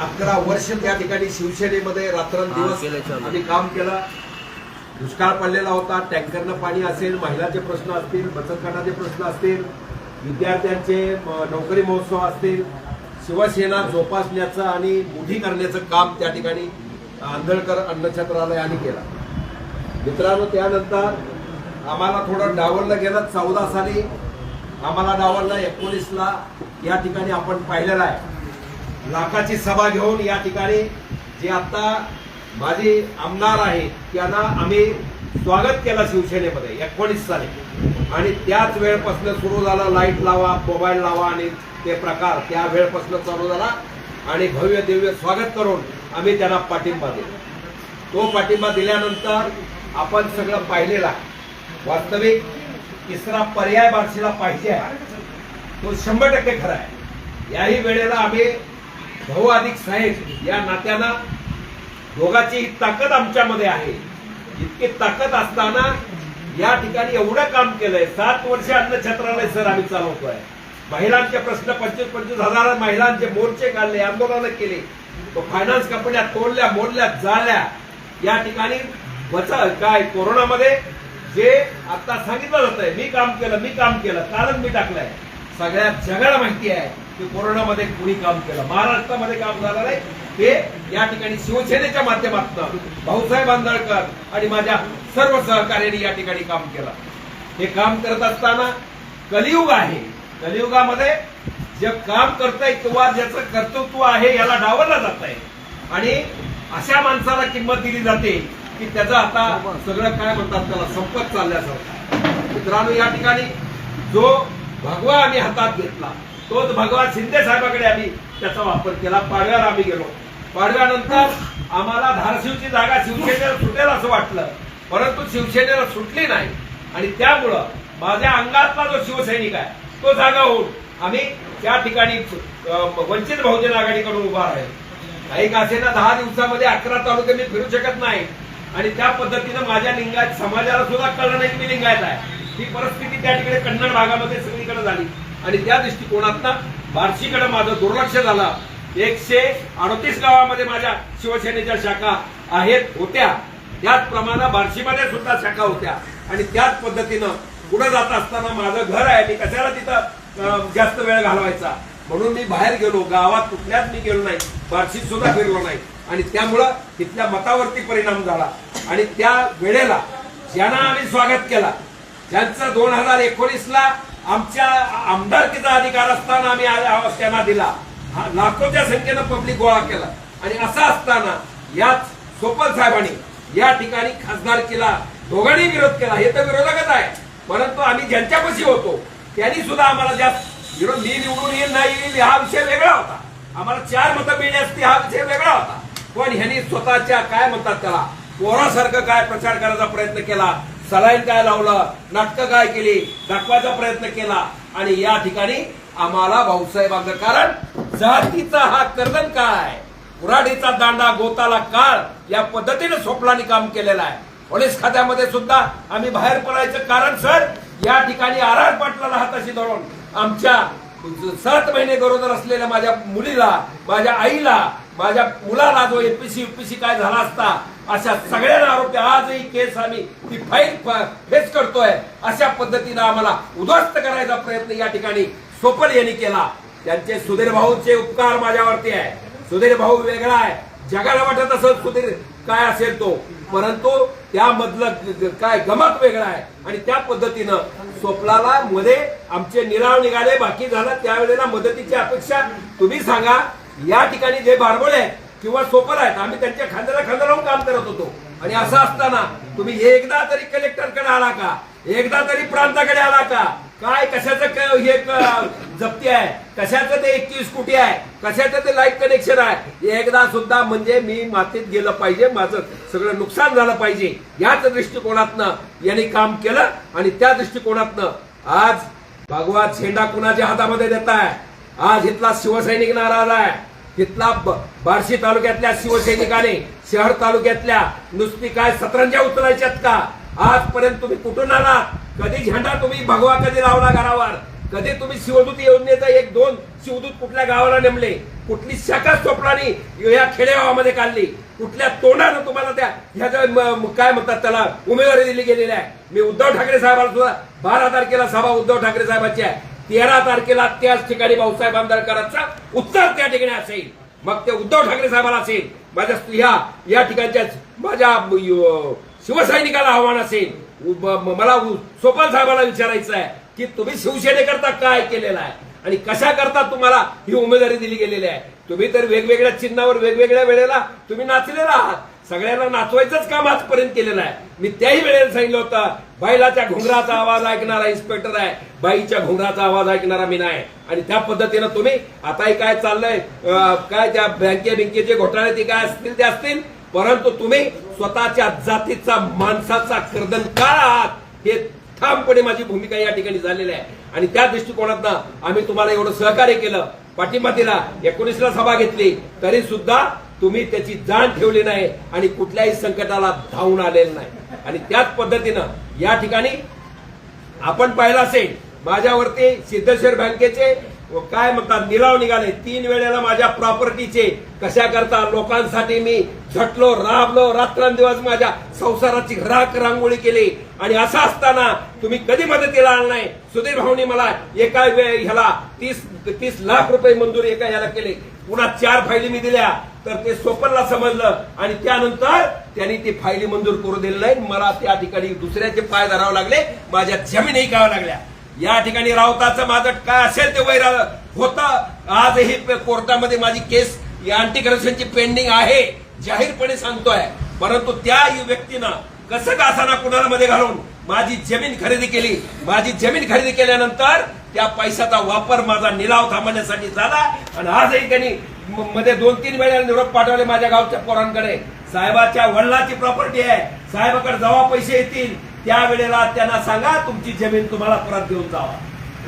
अकरा वर्ष त्या ठिकाणी शिवसेनेमध्ये रात्रंदिवस. आम्ही काम केलं. दुष्काळ पडलेला होता टँकरनं पाणी असेल महिलांचे प्रश्न असतील बचत गटाचे प्रश्न असतील विद्यार्थ्यांचे नोकरी महोत्सव असतील. शिवसेना जोपासण्याचं आणि मोठी करण्याचं काम त्या ठिकाणी आंधळकर अन्नछत्रालयाने केलं. मित्रांनो त्यानंतर आम्हाला थोडं डावललं गेलं चौदा साली. आम्हाला डावललं एकोणीसला. या ठिकाणी आपण पाहिलेलं आहे. लाखाची सभा घेऊन या ठिकाणी जे आता माझे आमदार आहेत त्यांना आम्ही स्वागत केलं शिवसेनेमध्ये एकोणीस साली. आणि त्याच वेळपासून सुरू झाला लाइट लावा मोबाईल लावा आणि ते प्रकार त्या वेळपासून चालू झाला. आणि भव्य दिव्य स्वागत करून आम्ही त्यांना पाठिंबा दिला. तो पाठिंबा दिल्यानंतर आपण सगळं पाहिलेला वास्तविक तिसरा पर्याय बारशीला पाहिजे आहे. तो शंभर टक्के खरा आहे. याही वेळेला आम्ही भाऊ अधिक साहेब या नात्यानं दोघाची ताकद आमच्यामध्ये आहे. इतकी ताकद असताना या ठिकाणी एवढं काम केलंय. सात वर्ष अन्न छत्रालय सर आम्ही चालवतोय. महिलांचे प्रश्न पंचवीस पंचवीस हजार महिलांचे मोर्चे काढले आंदोलनं केली. तो फायनान्स कंपन्या तोडल्या मोडल्या जाळल्या. या ठिकाणी बचा काय कोरोनामध्ये जे आता सांगितलं जात मी काम केलं मी काम केलं कारण मी टाकलंय. सगळ्या जगाला माहिती आहे. की कोरोनामध्ये कुणी काम केलं? महाराष्ट्रामध्ये काम झालं नाही हे या ठिकाणी शिवसेनेच्या माध्यमातून भाऊसाहेब आंदळकर आणि माझ्या सर्व सहकार्याने या ठिकाणी काम केलं. हे काम करत असताना कलियुग आहे. कलियुगामध्ये जे काम करतंय किंवा ज्याचं कर्तृत्व आहे याला डावललं जात आहे आणि अशा माणसाला किंमत दिली जाते की त्याचं आता सगळं काय म्हणतात त्याला संपत चालल्यासारखं. मित्रांनो या ठिकाणी जो भगवा आम्ही हातात घेतला तोच भगवान शिंदे साहेबाकडे आम्ही त्याचा वापर केला. पाडव्यावर आम्ही गेलो. पाडव्यानंतर आम्हाला धारशिवची जागा शिवसेनेला सुटेल असं वाटलं. परंतु शिवसेनेला सुटली नाही. आणि त्यामुळं माझ्या अंगातला जो शिवसैनिक आहे तो जागा होऊन आम्ही त्या ठिकाणी वंचित बहुजन आघाडीकडून उभा राहील. काही असेना दहा दिवसामध्ये अकरा तालुके मी फिरू शकत नाही. आणि त्या पद्धतीनं माझ्या लिंगायत समाजाला सुद्धा कळलं नाही की मी लिंगायत आहे. ही परिस्थिती त्या ठिकाणी कन्नड भागामध्ये सगळीकडे झाली. आणि त्या दृष्टिकोनातनं बार्शीकडे माझं दुर्लक्ष झालं. एकशे अडतीस गावामध्ये माझ्या शिवसेनेच्या शाखा आहेत होत्या. त्याचप्रमाणे बार्शीमध्ये सुद्धा शाखा होत्या. आणि त्याच पद्धतीनं पुढे जात असताना माझं घर आहे मी कशाला तिथं जास्त वेळ घालवायचा? म्हणून मी बाहेर गेलो. गावात कुठल्याच मी गेलो नाही. बार्शीत सुद्धा फिरलो नाही. आणि त्यामुळं तिथल्या मतावरती परिणाम झाला. आणि त्या वेळेला ज्यांना आम्ही स्वागत केला ज्यांचं दोन हजार एकोणीसला आमच्या आमदारकीचा अधिकार असताना आम्ही आ- त्यांना दिला. हा लाखोच्या संख्येनं पब्लिक गोळा केला. आणि असं असताना याच सोपल साहेबांनी या ठिकाणी खासदारकीला दोघांनी विरोध केला. हे तर विरोधकच आहे. परंतु आम्ही ज्यांच्यापाशी होतो त्यांनी सुद्धा आम्हाला जास्त विरोध मी निवडून येईल नाही येईल हा विषय वेगळा होता. आम्हाला चार मतं मिळणे असती हा विषय वेगळा होता. पण ह्यांनी स्वतःच्या काय म्हणतात त्याला? पोरासारखं काय प्रचार करायचा प्रयत्न केला? सलाईन काय लावलं नाटकं काय केली दाखवायचा प्रयत्न केला. आणि या ठिकाणी आम्हाला भाऊसाहेब कारण जातीचा हा कर्दन काय? कुऱ्हाडीचा दांडा गोताला काळ या पद्धतीने सोपलानी काम केलेलं आहे. पोलीस खात्यामध्ये सुद्धा आम्ही बाहेर पडायचं कारण सर या ठिकाणी आर आर पाटलाला हाताशी धरून आमच्या सात महिने गरोदर असलेल्या माझ्या मुलीला माझ्या आईला माझ्या मुलाला जो एपीसी युपीसी काय झाला असता अशा सगळ्यांना आरोपी आजही केस आम्ही ती फाईल फेस करतोय. अशा पद्धतीनं आम्हाला उद्ध्वस्त करायचा प्रयत्न या ठिकाणी सोपल यांनी केला. त्यांचे सुधीर भाऊचे उपकार माझ्यावरती आहे. सुधीर भाऊ वेगळा आहे. जगाला वाटत असं सुधीर काय असेल तो परंतु त्यामधलं काय गमत वेगळा आहे. आणि त्या पद्धतीनं सोपलाला मध्ये आमचे निराव निघाले बाकी झालं त्यावेळेला मदतीची अपेक्षा तुम्ही सांगा. या ठिकाणी जे बारबोळे आहेत किंवा सोपर आहेत आम्ही त्यांच्या खांद्याला खांदा लावून काम करत होतो. आणि असं असताना तुम्ही एकदा तरी कलेक्टरकडे आला का? एकदा तरी प्रांताकडे आला का? काय कशाचं हे जप्ती आहे? कशाचं ते एकवीस कोटी आहे? कशाचं ते लाइट कनेक्शन आहे? एकदा सुद्धा म्हणजे मी मातीत गेलं पाहिजे. माझं सगळं नुकसान झालं पाहिजे. याच दृष्टिकोनातनं यांनी काम केलं आणि त्या दृष्टिकोनातनं आज भगवा झेंडा कुणाच्या हातामध्ये देत आहे आज इथला शिवसैनिक नाराज आहे. इथला बार्शी तालुक्यातल्या शिवसैनिकाने शहर तालुक्यातल्या नुसती काय सतरंजा उचलायच्यात का? आजपर्यंत तुम्ही कुठून आलात? कधी झेंडा तुम्ही भगवा कधी लावला घरावर? कधी तुम्ही शिवदूत योजनेचा एक दोन शिवदूत कुठल्या गावाला नेमले? कुठली शाखा स्वप्नानी या खेडेगावामध्ये काढली? कुठल्या तोंडानं तुम्हाला त्या ह्याच्या काय म्हणतात त्याला उमेदवारी दिली गेलेली आहे? मी उद्धव ठाकरे साहेबांना सुद्धा बारा तारखेला सभा उद्धव ठाकरे साहेबांची आहे. तेरा तारखेला त्याच ठिकाणी भाऊसाहेब आंबेडकरांचा उत्तर त्या ठिकाणी असेल. मग ते उद्धव ठाकरे साहेबाला असेल माझ्या स्त्रिया या ठिकाणच्या माझ्या शिवसैनिकाला आव्हान असेल. मला सोपान सोपाल विचारायचं आहे की तुम्ही शिवसेनेकरता काय केलेलं आहे? आणि कशा करता तुम्हाला ही उमेदवारी दिली गेलेली आहे? तुम्ही तर वेगवेगळ्या चिन्हावर वेगवेगळ्या वेळेला तुम्ही नाचलेला आहात. सगळ्यांना नाचवायचंच काम आजपर्यंत केलेलं आहे. मी त्याही वेळेला सांगितलं होतं बैलाच्या घुंगराचा आवाज ऐकणारा इन्स्पेक्टर आहे. बाईच्या घुंगराचा आवाज ऐकणारा मी नाही. आणि त्या पद्धतीनं तुम्ही आताही काय चाललंय काय त्या बँके बिंकेचे घोटाळे ते काय असतील ते असतील. परंतु तुम्ही स्वतःच्या जातीचा माणसाचा कर्दनकार आहात हे ठामपणे माझी भूमिका या ठिकाणी झालेली आहे. आणि त्या दृष्टिकोनातनं आम्ही तुम्हाला एवढं सहकार्य केलं पाठिंबा दिला एकोणीसला सभा घेतली तरी सुद्धा तुम्ही त्याची जाण ठेवली नाही आणि कुठल्याही संकटाला धावून आलेलं नाही. आणि त्याच पद्धतीनं या ठिकाणी आपण पाहिलं असेल माझ्यावरती सिद्धेश्वर बँकेचे काय म्हणतात निलाव निघाले. तीन वेळेला माझ्या प्रॉपर्टीचे कशा करता लोकांसाठी मी झटलो राबलो रात्रंदिवस माझ्या संसाराची राख रांगोळी केली. आणि असं असताना तुम्ही कधी मदतीला आला नाही? सुधीर भाऊनी मला एका वेळ ह्याला तीस तीस लाख रुपये मंजूर एका ह्याला केले. पुन्हा चार फायली मी दिल्या. तर ते सोपनला समजलं. आणि त्यानंतर त्यांनी ती फायली मंजूर करू दिली नाही. मला त्या ठिकाणी दुसऱ्याचे पाय धरावे लागले. माझ्या जमिनी घ्यावं लागल्या. या ठिकाणी राऊताचं माझं काय असेल ते वैरा होतं. आजही कोर्टामध्ये माझी केस अँटी करप्शनची पेंडिंग आहे जाहीरपणे सांगतोय. परंतु त्या व्यक्तीनं कसं का असाना कुणाला मध्ये घालून? माझी जमीन खरेदी केली. माझी जमीन खरेदी केल्यानंतर त्या पैशाचा वापर माझा निलाव थांबवण्यासाठी झाला. आणि आजही त्यांनी मध्ये दोन तीन वेळेला निरोप पाठवले माझ्या गावच्या पोरांकडे. साहेबाच्या वडिलाची प्रॉपर्टी आहे. साहेबाकडे जेव्हा पैसे येतील. त्यावेळेला त्यांना सांगा तुमची जमीन तुम्हाला परत देऊन जावा.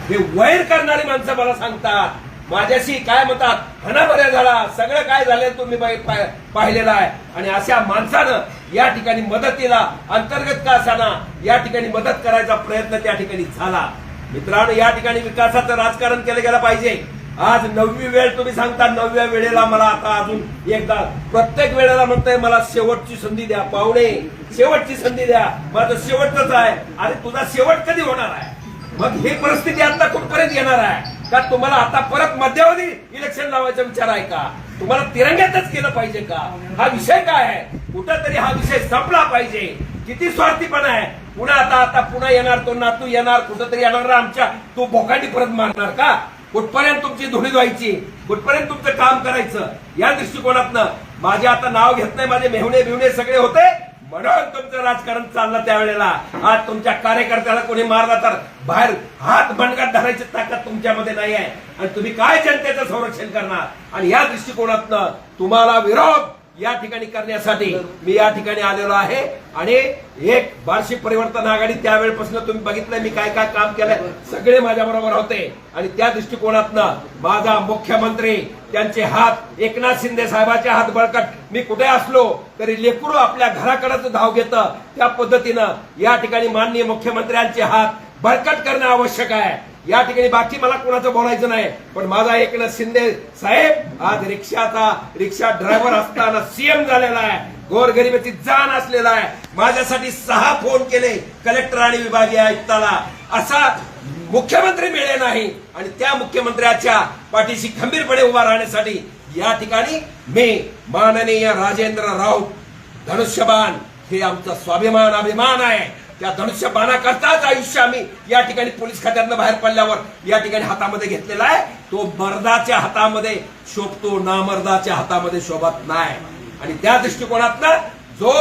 हे वैर करणारी माणसं मला सांगतात. माझ्याशी काय म्हणतात? हनाभऱ्या झाला. सगळं काय झालं तुम्ही पाहिलेलं आहे. आणि अशा माणसानं या ठिकाणी मदतीला अंतर्गत का असाना या ठिकाणी मदत करायचा प्रयत्न त्या ठिकाणी झाला. मित्रांनो या ठिकाणी विकासाचं राजकारण केलं गेलं पाहिजे. आज नववी वेळ तुम्ही सांगता नवव्या वेळेला मला आता अजून एकदा प्रत्येक वेळेला म्हणताय मला शेवटची संधी द्या. पाहुणे शेवटची संधी द्या. माझं शेवटच आहे. अरे तुझा शेवट कधी होणार आहे? मग ही परिस्थिती आता कुठपर्यंत येणार आहे? का तुम्हाला आता परत मध्यावधी इलेक्शन लावायचा विचार आहे का? तुम्हाला तिरंग्यातच केलं पाहिजे का? हा विषय काय आहे? कुठंतरी हा विषय संपला पाहिजे. किती स्वार्थीपणा आहे. पुन्हा आता आता पुन्हा येणार तो नातू येणार कुठंतरी येणार आमच्या. तू भोकांडी परत मारणार का? कुठपर्यंत तुमची धुळी धुवायची? कुठपर्यंत तुमचं काम करायचं? या दृष्टिकोनातनं माझे आता नाव घेत नाही माझे मेहुणे बिवणे सगळे होते. म्हणून तुमचं राजकारण चाललं त्यावेळेला. आज तुमच्या कार्यकर्त्याला कोणी मारला तर बाहेर हात बंडगात धरायची ताकद तुमच्यामध्ये नाही आहे आणि तुम्ही काय जनतेचं संरक्षण करणार? आणि या दृष्टिकोनातनं तुम्हाला विरोध या ठिकाणी करण्यासाठी मी या ठिकाणी आलेलो आहे. आणि एक बार्शी परिवर्तन आघाडी त्यावेळेपासून तुम्ही बघितलं मी काय काय काम केलंय सगळे माझ्या बरोबर होते. आणि त्या दृष्टिकोनातनं माझा मुख्यमंत्री त्यांचे हात एकनाथ शिंदे साहेबांचे हात बळकट. मी कुठे असलो तरी लेकरू आपल्या घराकडेच धाव घेतं. त्या पद्धतीनं या ठिकाणी माननीय मुख्यमंत्र्यांचे हात बळकट करणं आवश्यक आहे. या ठिकाणी बाकी मला कोणाचं बोलायचं नाही. पण माझा एकनाथ शिंदे साहेब आज रिक्षाचा रिक्षा ड्रायव्हर असताना सीएम झालेला आहे. गोरगरिबाची जाण असलेला आहे. माझ्यासाठी सहा फोन केले कलेक्टर आणि विभागीय आयुक्ताला. असा मुख्यमंत्री मिळे नाही आणि त्या मुख्यमंत्र्याच्या पाठीशी खंबीरपणे उभा राहण्यासाठी या ठिकाणी मी माननीय राजेंद्र राऊत धनुष्यबाण हे आमचा स्वाभिमान अभिमान आहे. त्या धनुष्य बाणा करताच आयुष्य आम्ही या ठिकाणी पोलीस खात्यातनं बाहेर पडल्यावर या ठिकाणी हातामध्ये घेतलेला आहे. तो मर्दाच्या हातामध्ये शोभतो नामर्दाच्या हातामध्ये शोभत नाही. आणि त्या दृष्टिकोनातनं जो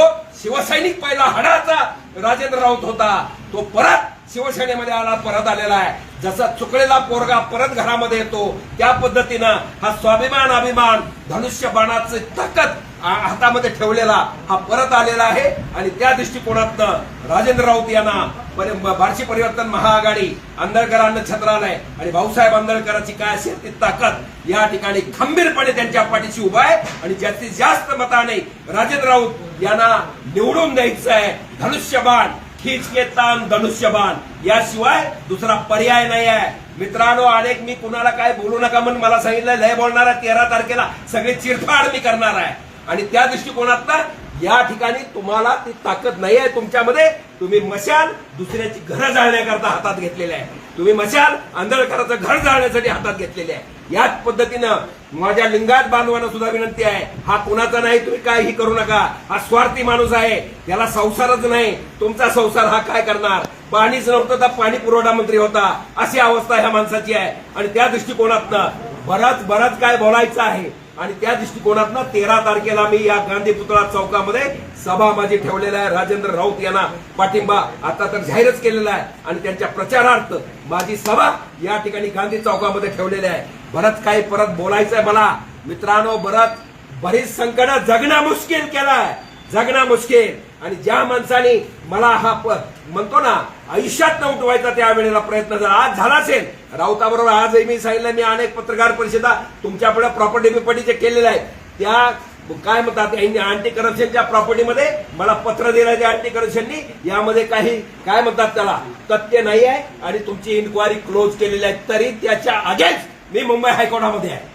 शिवसैनिक पहिला हडाचा राजेंद्र राऊत होता तो परत शिवसेनेमध्ये आला परत आलेला आहे. जसा चुकलेला पोरगा परत घरामध्ये येतो त्या पद्धतीनं हा स्वाभिमान अभिमान धनुष्य बाणाचं ताकद हातामध्ये ठेवलेला हा परत आलेला आहे. आणि त्या दृष्टिकोनातनं राजेंद्र राऊत यांना परि- बार्शी परिवर्तन महाआघाडी आंदळकरांना छत्रालय आणि भाऊसाहेब आंदळकरांची काय असेल ती ताकद या ठिकाणी खंबीरपणे त्यांच्या पाठीशी उभा आहे. आणि जास्तीत जास्त मताने राजेंद्र राऊत यांना निवडून द्यायचं आहे. धनुष्यबाण खिच के धनुष्यबाण. याशिवाय दुसरा पर्याय नाही आहे. मित्रांनो अनेक मी कुणाला काय बोलू नका म्हणून मला सांगितलं लय बोलणार आहे तेरा तारखेला सगळी चिरफाड मी करणार आहे. आणि त्या दृष्टिकोनातनं या ठिकाणी तुम्हाला ती ताकद नाही आहे तुमच्यामध्ये. तुम्ही मशाल दुसऱ्याची घरं जाळण्याकरता हातात घेतलेलं आहे. तुम्ही मशाल आंधळकराचं घर जाळण्यासाठी हातात घेतलेले आहे. याच पद्धतीनं माझ्या लिंगात बांधवांना सुद्धा विनंती आहे. हा कुणाचा नाही तुम्ही काही करू नका. हा स्वार्थी माणूस आहे. त्याला संसारच नाही. तुमचा संसार हा काय करणार? पाणीच नव्हतं तर पाणी पुरवठा मंत्री होता. अशी अवस्था ह्या माणसाची आहे. आणि त्या दृष्टिकोनातनं बराच बराच काय बोलायचं आहे. आणि त्या दृष्टिकोनातनं तेरा तारखेला मी या गांधी पुतळा चौकामध्ये सभा माझी ठेवलेला आहे. राजेंद्र राऊत यांना पाठिंबा आता तर जाहीरच केलेला आहे. आणि त्यांच्या प्रचारार्थ माझी सभा या ठिकाणी गांधी चौकामध्ये ठेवलेली आहे. बरंच काही परत बोलायचं आहे मला. मित्रांनो बरंच बरीच संकट जगणं मुश्किल केलंय. जगणं मुश्किल. आणि ज्या माणसाने मला हा प- म्हणतो ना आयुष्यात न उठवायचा त्यावेळेला प्रयत्न झाला आज झाला असेल राऊताबरोबर आजही मी सांगितलं मी अनेक पत्रकार परिषदा तुमच्याकडे प्रॉपर्टी बिपर्टीचे केलेल्या आहेत. त्या काय म्हणतात अँटी करप्शनच्या प्रॉपर्टीमध्ये मला पत्र दिलं अँटी करप्शननी यामध्ये काही काय म्हणतात त्याला? तथ्य नाही आहे आणि तुमची इन्क्वायरी क्लोज केलेली आहे. तरी त्याच्या अगेन्स्ट मी मुंबई हायकोर्टामध्ये आहे.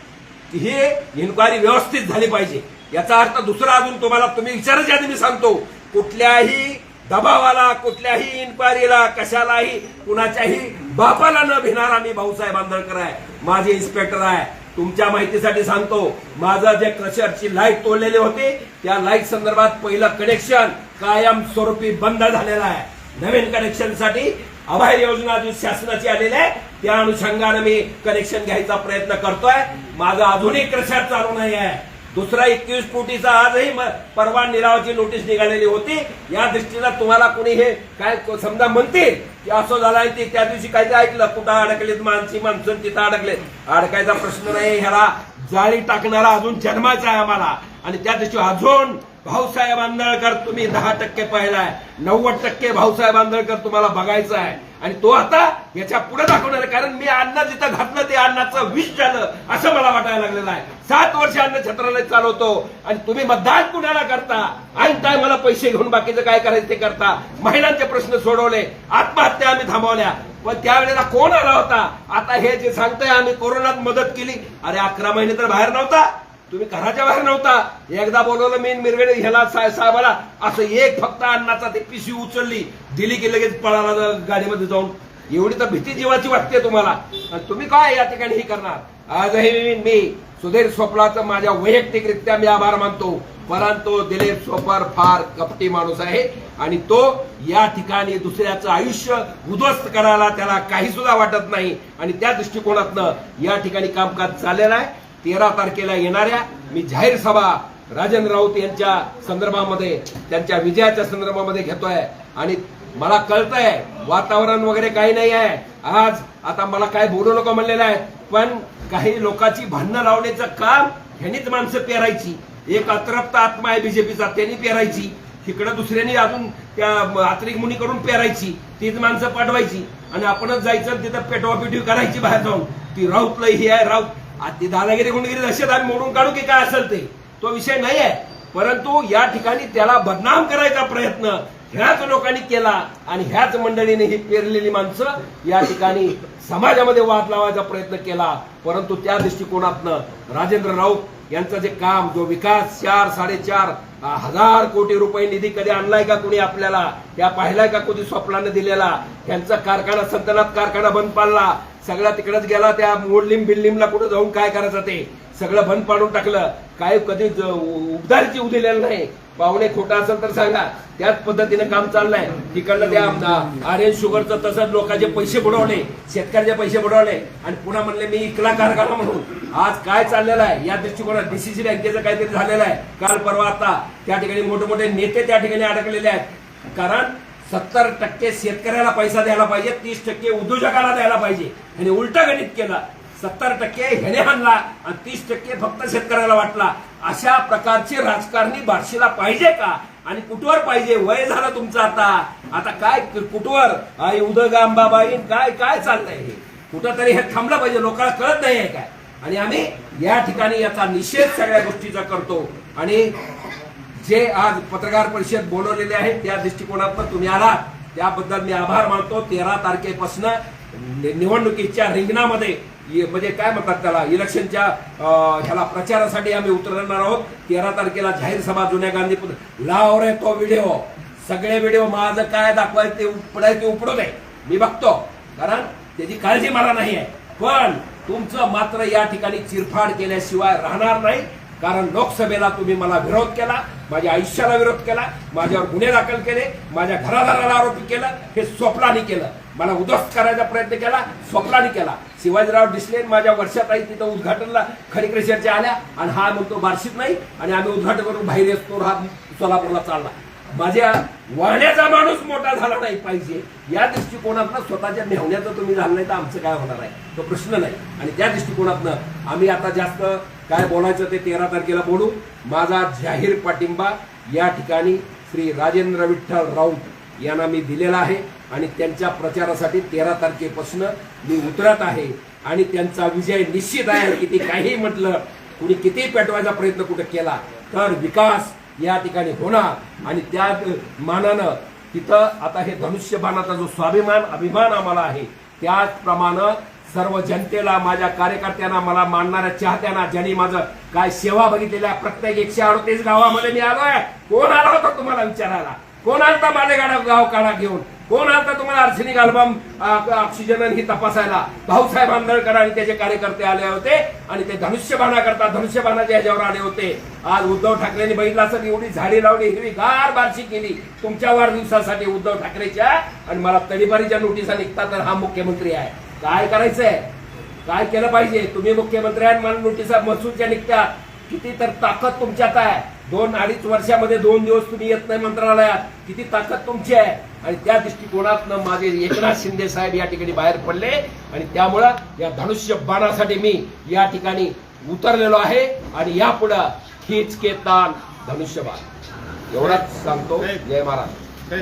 ही इन्क्वायरी व्यवस्थित झाली पाहिजे. याचा अर्थ दुसरा अजून तुम्हाला तुम्ही विचारायच्या आधी मी सांगतो कुठल्याही दबावाला कुठल्याही इन्क्वायरीला कशालाही कुणाच्याही बापाला न भिणारा मी भाऊसाहेब आंदळकर आहे. माझे इन्स्पेक्टर आहे. तुमच्या माहितीसाठी सांगतो माझं जे क्रशरची लाइट तोडलेली होती त्या लाइट संदर्भात पहिलं कनेक्शन कायम स्वरूपी बंद झालेलं आहे. नवीन कनेक्शनसाठी अभय योजना जी शासनाची आलेली आहे त्या अनुषंगाने मी कनेक्शन घ्यायचा प्रयत्न करतोय. माझं अजूनही क्रशर चालू नाही आहे दुसरा एकवीस कोटीचा आजही म- परवा निरावाची नोटीस निघालेली होती. या दृष्टीनं तुम्हाला कोणी हे काय समजा म्हणतील की असं झालं आहे ते त्या दिवशी काय ते ऐकलं कुठं अडकलेत माणसी माणसं तिथं अडकलेत. अडकायचा प्रश्न नाही ह्याला जाळी टाकणारा अजून जन्माचा आहे आम्हाला. आणि त्या दिवशी अजून भाऊसाहेब आंदळकर तुम्ही दहा टक्के पाहिलाय. नव्वद टक्के भाऊसाहेब आंदळकर तुम्हाला बघायचा आहे आणि तो आता याच्यापुढे दाखवणार कारण मी अन्न जिथं घातलं ते अन्नाचं विष झालं असं मला वाटायला लागलेलं आहे. सात वर्ष अन्न छत्रालय चालवतो. आणि तुम्ही मतदान कुणाला करता? आणि काय मला पैसे घेऊन बाकीचं काय करायचं ते करता. महिलांचे प्रश्न सोडवले. आत्महत्या आम्ही थांबवल्या. पण त्यावेळेला कोण आला होता? आता हे जे सांगताय आम्ही कोरोनात मदत केली. अरे अकरा महिने तर बाहेर नव्हता. तुम्ही घराच्या बाहेर नव्हता. एकदा बोलवलं मी मिरवेडे ह्याला साहेबाला. असं एक फक्त अन्नाचा ते पिशवी उचलली. दिली की लगेच पळाला गाडीमध्ये जाऊन. एवढी तर भीती जीवाची वाटते तुम्हाला. तुम्ही काय या ठिकाणी ही करणार? आजही मी- मी सुधीर स्वप्नाचं माझ्या वैयक्तिकरित्या मी आभार मानतो. परंतु दिलीप सोपर फार कपटी माणूस आहे. आणि तो या ठिकाणी दुसऱ्याचं आयुष्य उद्ध्वस्त करायला त्याला काही सुद्धा वाटत नाही. आणि त्या दृष्टिकोनातनं या ठिकाणी कामकाज चाललेलं आहे. तेरा तारखेला येणाऱ्या मी जाहीर सभा राजेंद्र राऊत यांच्या संदर्भामध्ये त्यांच्या विजयाच्या संदर्भामध्ये घेतोय. आणि मला कळतंय वातावरण वगैरे काही नाही आहे. आज आता मला काय बोलू नको म्हणलेलं आहे. पण काही लोकांची भांडणं लावण्याचं काम ह्यांनीच माणसं पेरायची. एक अतरप्त आत्मा आहे बीजेपीचा त्यांनी पेरायची. इकडं दुसऱ्यांनी अजून त्या आत्रिक मुनी करून पेरायची. तीच माणसं पाठवायची. आणि आपणच जायचं तिथं पेटवा पिटवी करायची बाहेर जाऊन. ती राऊतला ही आहे राऊत. ती दादागिरी गुंडगिरी असेल आम्ही मोडून काढू की काय असेल ते? तो विषय नाही आहे परंतु या ठिकाणी त्याला बदनाम करायचा प्रयत्न ह्याच लोकांनी केला आणि ह्याच मंडळीने ही पेरलेली माणसं या ठिकाणी समाजामध्ये वाद लावायचा प्रयत्न केला. परंतु त्या दृष्टिकोनातनं राजेंद्र राऊत यांचं जे काम जो विकास चार साडेचार हजार कोटी रुपये निधी कधी आणलाय का कोणी आपल्याला? त्या पाहिलाय का कोणी स्वप्नानं दिलेला? त्यांचा कारखाना संतनात कारखाना बंद पाडला. सगळा तिकडेच गेला त्या मोडलिम बिल्डिमला कुठं जाऊन काय करायचं ते? सगळं बंद पाडून टाकलं. काय कधी उबदारीची येऊ दिलेलं नाही. पाहुणे खोटा असेल तर सांगा. त्याच पद्धतीने काम चाललंय. तिकडलं त्या आर्यन शुगरचं तसंच लोकांचे पैसे बुडवले. शेतकऱ्याचे पैसे बुडवले. आणि पुन्हा म्हणले मी इकला कारखाना म्हणून. आज काय चाललेलं आहे? या दृष्टिकोनात डीसीसी बँकेचं काहीतरी झालेलं आहे. काल परवा आता त्या ठिकाणी मोठे मोठे नेते त्या ठिकाणी अडकलेले आहेत. कारण सत्तर टक्के शेतकऱ्याला पैसा द्यायला पाहिजे तीस टक्के उद्योजकाला द्यायला पाहिजे. आणि उलट गणित केलं सत्तर टक्के ह्याने आणला आणि तीस टक्के फक्त शेतकऱ्याला वाटला. अशा प्रकारची राजकारणी बार्शीला पाहिजे का? आणि कुठवर पाहिजे? वय झालं तुमचं आता. आता काय कुठवर? आई उदगांबाबाईन काय काय चाललंय हे? कुठंतरी हे थांबलं पाहिजे लोकांना कळत नाही काय. आणि आम्ही या ठिकाणी याचा निषेध सगळ्या गोष्टीचा करतो. आणि जे आज पत्रकार परिषद बोलवलेले आहेत त्या दृष्टिकोनातून तुम्ही आलात. त्याबद्दल मी आभार मानतो. तेरा तारखेपासून निवडणुकीच्या रिंगणामध्ये म्हणजे काय म्हणतात त्याला? इलेक्शनच्या ह्याला प्रचारासाठी आम्ही उतरणार आहोत. तेरा तारखेला जाहीर सभा जुन्या गांधी लाव रे तो व्हिडिओ. सगळे व्हिडिओ माझं काय दाखवायचं ते उपडाय ते उपडू दे मी बघतो. कारण त्याची काळजी मला नाही आहे. पण तुमचं मात्र या ठिकाणी चिरफाड केल्याशिवाय राहणार नाही. कारण लोकसभेला तुम्ही मला विरोध केला माझ्या आयुष्याला विरोध केला माझ्यावर गुन्हे दाखल केले माझ्या घरादाराला आरोपी केलं हे स्वप्नाने केलं. मला उद्ध्वस्त करायचा प्रयत्न केला स्वप्नाने केला. शिवाजीराव डिसले माझ्या वर्षात आई तिथं उद्घाटनला खडीकृषीच्या आल्या आणि हा म्हणतो बार्शीत नाही आणि आम्ही उद्घाटन करून बाहेर असतो हा सोलापूरला चालला. माझ्या वाहण्याचा माणूस मोठा झाला नाही पाहिजे. या दृष्टिकोनातनं स्वतःच्या नेहण्याचं तुम्ही झालं नाही तर आमचं काय होणार आहे? तो प्रश्न नाही. आणि त्या दृष्टिकोनातनं आम्ही आता जास्त काय बोलायचं ते तेरा तारखेला बोलू. माझा जाहीर पाठिंबा या ठिकाणी श्री राजेंद्र विठ्ठल राऊत यांना मी दिलेला आहे आणि त्यांच्या प्रचारासाठी तेरा तारखेपासून मी उतरत आहे आणि त्यांचा विजय निश्चित आहे. किती काही म्हटलं कुणी किती पेटवायचा प्रयत्न कुठे केला तर विकास या ठिकाणी होणार. आणि त्या मानानं तिथं आता हे धनुष्यबाणाचा जो स्वाभिमान अभिमान आम्हाला आहे त्याचप्रमाणे सर्व जनतेला माझ्या कार्यकर्त्यांना मला मानणाऱ्या चाहत्यांना ज्यांनी माझं काय सेवा बघितलेल्या प्रत्येक एकशे अडतीस गावामध्ये मी आलोय. कोण आला होता तुम्हाला विचारायला? कोण आलता मालेगाडा गाव काढा घेऊन? कोण आलता तुम्हाला आर्सेनिक अल्बम ऑक्सिजन ही तपासायला? भाऊसाहेब आंधळकर आणि त्याचे कार्यकर्ते आले होते आणि ते धनुष्यबाणा करता धनुष्यबाणाच्या ह्याच्यावर आले होते. आज उद्धव ठाकरेंनी बघितलं असं एवढी झाडी लावली हिरवी गार बारशी केली. तुमच्या वाढदिवसासाठी उद्धव ठाकरेच्या आणि मला तडीबारीच्या नोटिसा निघतात तर हा मुख्यमंत्री आहे. काय करायचंय? काय केलं पाहिजे? तुम्ही मुख्यमंत्री आहे मला नोटिसा महसूलच्या निघत्या. किती तर ताकद तुमच्यात आहे. दोन अडीच वर्षामध्ये दोन दिवस तुम्ही येत नाही मंत्रालयात. किती ताकद तुमची आहे? आणि त्या दृष्टिकोनातनं माझे एकनाथ शिंदे साहेब या ठिकाणी बाहेर पडले. आणि त्यामुळं या धनुष्य बाणासाठी मी या ठिकाणी उतरलेलो आहे. आणि यापुढं खिच के तान धनुष्यबाण. एवढाच सांगतो. जय महाराज.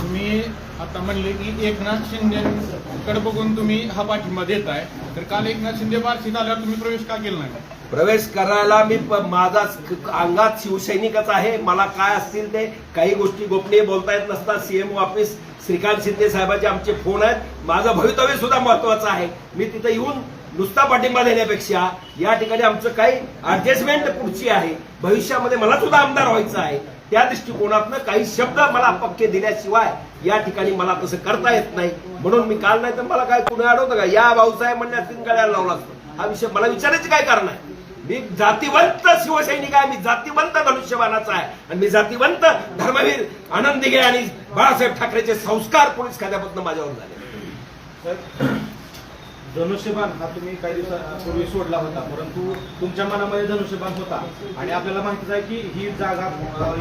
तुम्ही आता म्हणले की एकनाथ शिंदेकडे बघून तुम्ही हा पाठिंबा देत आहे तर काल एकनाथ शिंदे बार्शीत आल्यावर तुम्ही प्रवेश का केला नाही? प्रवेश करायला मी प- माझा स- अंगात शिवसैनिकच आहे. मला काय असतील ते काही गोष्टी गोपनीय बोलता येत नसतात. सीएम ऑफिस श्रीकांत शिंदे साहेबांचे आमचे फोन आहेत. माझं भवितव्य सुद्धा महत्वाचं आहे. मी तिथं येऊन नुसता पाठिंबा देण्यापेक्षा या ठिकाणी आमचं काही ऍडजस्टमेंट पुढची आहे. भविष्यामध्ये मला सुद्धा आमदार व्हायचं आहे. त्या दृष्टिकोनातनं काही शब्द मला पक्के दिल्याशिवाय या ठिकाणी मला तसं करता येत नाही. म्हणून मी काल नाही तर मला काय कुणी अडवतं का? या भाऊसाहेब म्हणण्यात तीन गळ्याला लावला असतो. हा विषय मला विचारायचं काय कारण आहे? मी जातीवंत शिवसैनिक आहे मी जातीवंत धनुष्यबाणाचा आहे. आणि मी जातीवंत धर्मवीर आनंद आणि बाळासाहेब ठाकरेचे संस्कार पोलीस खात्यापासून माझ्यावर झाले. धनुष्यबाण हा तुम्ही काही दिवसापूर्वी सोडला होता परंतु तुमच्या मनामध्ये धनुष्यबाण होता. आणि आपल्याला माहितीच आहे की ही जागा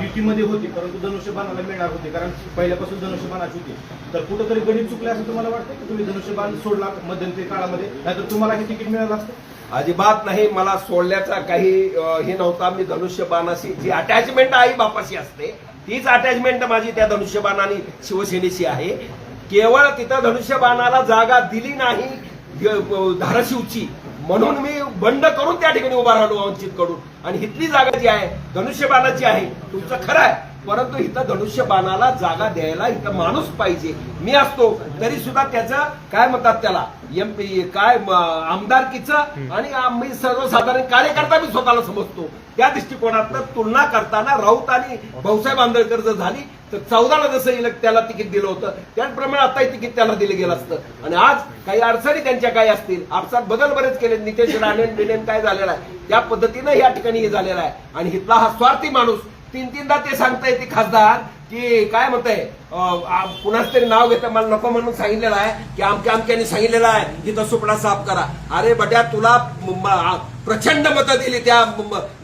युतीमध्ये होती परंतु धनुष्यबाणाला मिळणार होती कारण पहिल्यापासून धनुष्यबाणाची होती. तर कुठंतरी गणित चुकले असं तुम्हाला वाटतं की तुम्ही धनुष्यबाण सोडला मध्यंतरी काळामध्ये? नाहीतर तुम्हाला हे तिकीट मिळालं असतं? अजिबात नाही मला सोडल्याचा काही हे नव्हता. मी धनुष्यबाणाशी जी अटॅचमेंट आई बापाशी असते तीच अटॅचमेंट माझी त्या धनुष्यबाणाने आणि शिवसेनेशी आहे. केवळ तिथं धनुष्यबाणाला जागा दिली नाही धाराशिवची म्हणून मी बंड करून त्या ठिकाणी उभा राहिलो वंचित कडून आणि इथली जागा जी आहे धनुष्यबाणाची आहे तुमचं खरं आहे. परंतु इथं धनुष्यबाणाला जागा द्यायला इथं माणूस पाहिजे. मी असतो तरी सुद्धा त्याचं काय म्हणतात त्याला? एम पी काय म, आमदारकीचं आणि आम्ही सर्वसाधारण कार्यकर्ता मी स्वतःला समजतो. त्या दृष्टिकोनातनं तुलना करताना राऊत आणि भाऊसाहेब आंबेडकर जर झाली तर चौदाला जसं त्याला तिकीट दिलं होतं त्याचप्रमाणे आताही तिकीट त्याला दिलं गेलं असतं. आणि आज काही अडचणी त्यांच्या काही असतील? आपसात बदल बरेच केले. नितेश राणेन बिनेन काय झालेला आहे? त्या पद्धतीनं या ठिकाणी हे झालेला आहे. आणि इथला हा स्वार्थी माणूस तीन तीनदा ते सांगताय ते खासदार की काय म्हणताय कुणाच तरी नाव घेतं मला नको म्हणून सांगितलेलं आहे की अमक्या अमक्याने सांगितलेलं आहे तिथं सुपडा साफ करा. अरे बट्या तुला प्रचंड मतं दिली त्या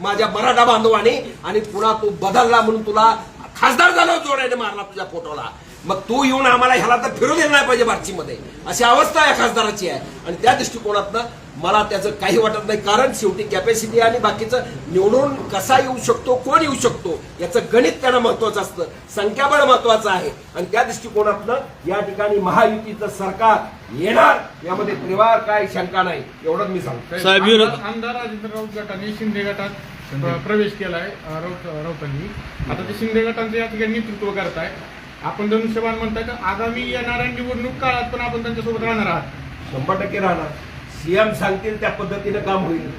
माझ्या मराठा बांधवाने आणि पुन्हा तू बदलला म्हणून तुला खासदार झाला जोड्याने मारला तुझ्या फोटोला. मग तू येऊन आम्हाला ह्याला तर फिरू दिलं नाही पाहिजे बार्शीमध्ये. अशी अवस्था या खासदाराची आहे. आणि त्या दृष्टिकोनातनं मला त्याचं काही वाटत नाही. कारण शेवटी कॅपॅसिटी आणि बाकीचं निवडून कसा येऊ शकतो कोण येऊ शकतो याचं गणित त्यांना महत्वाचं असतं. संख्याबळ महत्वाचं आहे. आणि त्या दृष्टिकोनातनं या ठिकाणी महायुतीचं सरकार येणार यामध्ये त्रिवार काय शंका नाही. एवढंच मी सांगतो. साहेब, आमदार राजेंद्र राऊत गटाने शिंदे गटात प्रवेश केलाय राऊतांनी. आता ते शिंदे गटांचं या ठिकाणी नेतृत्व करताय? आपण धनुष्यबाण म्हणताय तर आगामी येणाऱ्या निवडणूक काळात पण आपण त्यांच्यासोबत राहणार आहात. शंभर टक्के राहणार. सीएम सांगतील त्या पद्धतीनं काम होईल.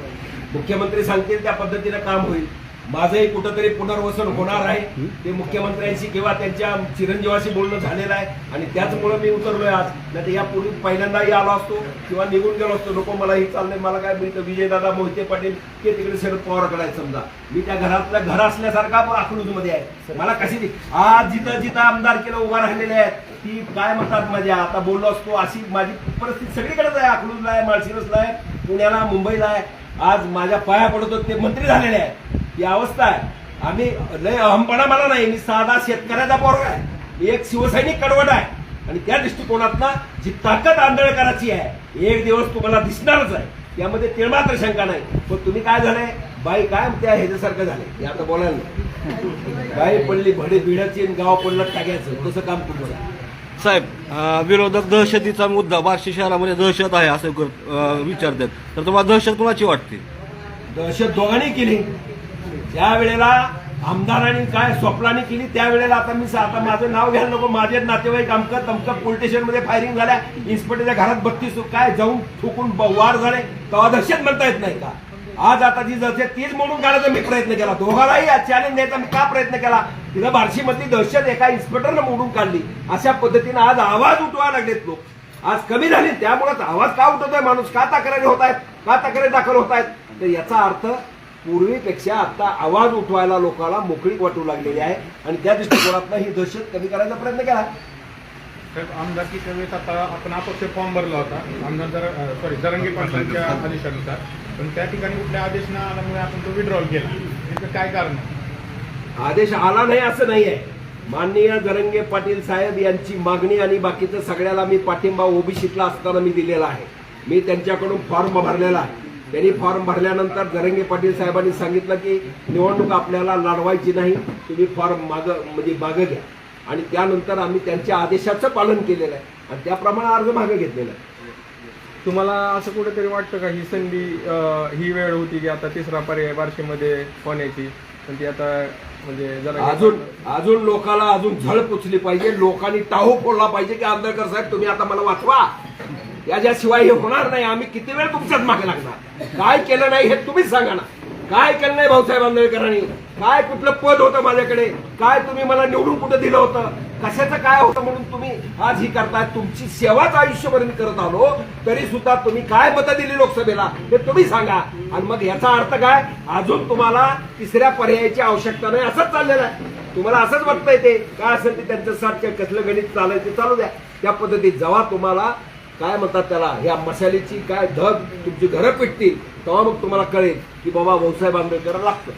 मुख्यमंत्री सांगतील त्या पद्धतीनं काम होईल. माझंही कुठंतरी पुनर्वसन होणार आहे. ते मुख्यमंत्र्यांशी किंवा त्यांच्या चिरंजीवाशी बोलणं झालेलं आहे. आणि त्याचमुळे मी उतरलोय आज. नाही तर यापूर्वी पहिल्यांदाही आलो असतो किंवा निघून गेलो असतो. नको मला ही चाललंय. मला काय मी तर विजयदादा मोहिते पाटील ते तिकडे शरद पवारकडे आहे समजा. मी त्या घरातल्या घर असल्यासारखा मध्ये आहे. मला कशी आज जिथं जिथं आमदार केलं उभा राहिलेले आहेत ती काय म्हणतात माझ्या? आता बोललो असतो अशी माझी परिस्थिती सगळीकडेच आहे. अकलूजला आहे माळशिरसला आहे पुण्याला मुंबईला आहे. आज माझ्या पाया पडतो ते मंत्री झालेले आहेत. ही अवस्था आहे. आम्ही लय अहमपणा मला नाही मी साधा शेतकऱ्याचा पोरगा आहे. मी एक शिवसैनिक कडवट आहे. आणि त्या दृष्टिकोनातनं जी ताकद आंधळकराची आहे एक दिवस तुम्हाला दिसणारच आहे. त्यामध्ये तिळमात्र शंका नाही. पण तुम्ही काय झालंय बाई काय त्या ह्याच्यासारखं झालंय हे आता बोलायला नाही. बाई पडली भडे भिडाची आणि गाव पडलं टाक्याचं. तसं काम तुम्हाला. साहेब विरोधक दहशतीचा मुद्दा बार्शी शहरामध्ये दहशत आहे असं विचारतात. तर तुम्हाला दहशत कुणाची वाटते? दहशत दोघांनी केली. ज्या वेळेला आमदारांनी काय स्वप्नाने केली त्यावेळेला आता मी आता माझं नाव घ्यायला नको. माझे नातेवाईक अमकत तमकं पोलीस स्टेशनमध्ये फायरिंग झाल्या. इन्स्पेक्टरच्या घरात बत्तीस काय जाऊन ठोकून वार झाले. तेव्हा दहशत म्हणता येत नाही का? आज आता जी जसे तीच म्हणून काढायचा मी प्रयत्न केला. दोघांनाही चॅलेंज द्यायचा मी का प्रयत्न केला? तिला बार्शीमधली दहशत एका इन्स्पेक्टरनं मोडून काढली. अशा पद्धतीने आज आवाज उठवायला लागलेत लोक. आज कमी झाली. त्यामुळेच आवाज का उठवतोय माणूस? का तक्रारी होत आहेत? का तक्रारी दाखल होत आहेत? तर याचा अर्थ पूर्वीपेक्षा आता आवाज उठवायला लोकांना मोकळी वाटू लागलेली आहे. आणि त्या दृष्टिकोनातनं ही दहशत कमी करायचा प्रयत्न केला. साहेब आमदारकीच्या वेळेस आता आपण अपक्ष फॉर्म भरला होता. आमदार जर सॉरी जरंगी पाटलांच्या आदेशानुसार. पण त्या ठिकाणी कुठल्या आदेश न आल्यामुळे आपण तो विड्रॉल केला. याचं काय कारण? आहे आदेश आला नाही असं नाही आहे माननीय जरंगे पाटील साहेब यांची मागणी आणि बाकीचं सगळ्याला मी पाठिंबा ओबीसीतला असताना मी दिलेला आहे. मी त्यांच्याकडून फॉर्म भरलेला आहे. त्यांनी फॉर्म भरल्यानंतर जरंगे पाटील साहेबांनी सांगितलं की निवडणूक आपल्याला लढवायची नाही तुम्ही फॉर्म माग म्हणजे मागं घ्या. आणि त्यानंतर आम्ही त्यांच्या आदेशाचं पालन केलेलं आहे. आणि त्याप्रमाणे अर्ज मागे घेतलेला आहे. तुम्हाला असं कुठेतरी वाटतं का? ही संधी ही वेळ होती की आता तिसरा पर्याय बार्शीमध्ये होण्याची? पण ती आता म्हणजे जरा अजून अजून लोकांना अजून झळ पुचली पाहिजे. लोकांनी टाहू फोडला पाहिजे की आंबेडकर साहेब तुम्ही आता मला वाचवा. याच्याशिवाय हे होणार नाही. आम्ही किती वेळ तुमच्याच मागे लागणार? काय केलं नाही हे तुम्हीच सांगा ना. काय केलं नाही भाऊसाहेब आंबेडकरांनी? काय कुठलं पद होतं माझ्याकडे? काय तुम्ही मला निवडून कुठं दिलं होतं? कशाचं काय होतं म्हणून तुम्ही आज ही करताय? तुमची सेवाच आयुष्यभर मी करत आलो तरी सुद्धा तुम्ही काय मतं दिली लोकसभेला? हे तुम्ही सांगा. आणि मग याचा अर्थ काय? अजून तुम्हाला तिसऱ्या पर्यायाची आवश्यकता नाही. असंच चाललेलं आहे. तुम्हाला असंच वाटतंय ते? काय असेल ते त्यांचं साठ कसलं गणित चालायचं? चालू द्या. त्या पद्धतीत जेव्हा तुम्हाला काय म्हणतात त्याला? ह्या मशालीची काय धग तुमची घरं पिटतील तेव्हा मग तुम्हाला कळेल की बाबा भाऊसाहेब आंबेडकर लागतं.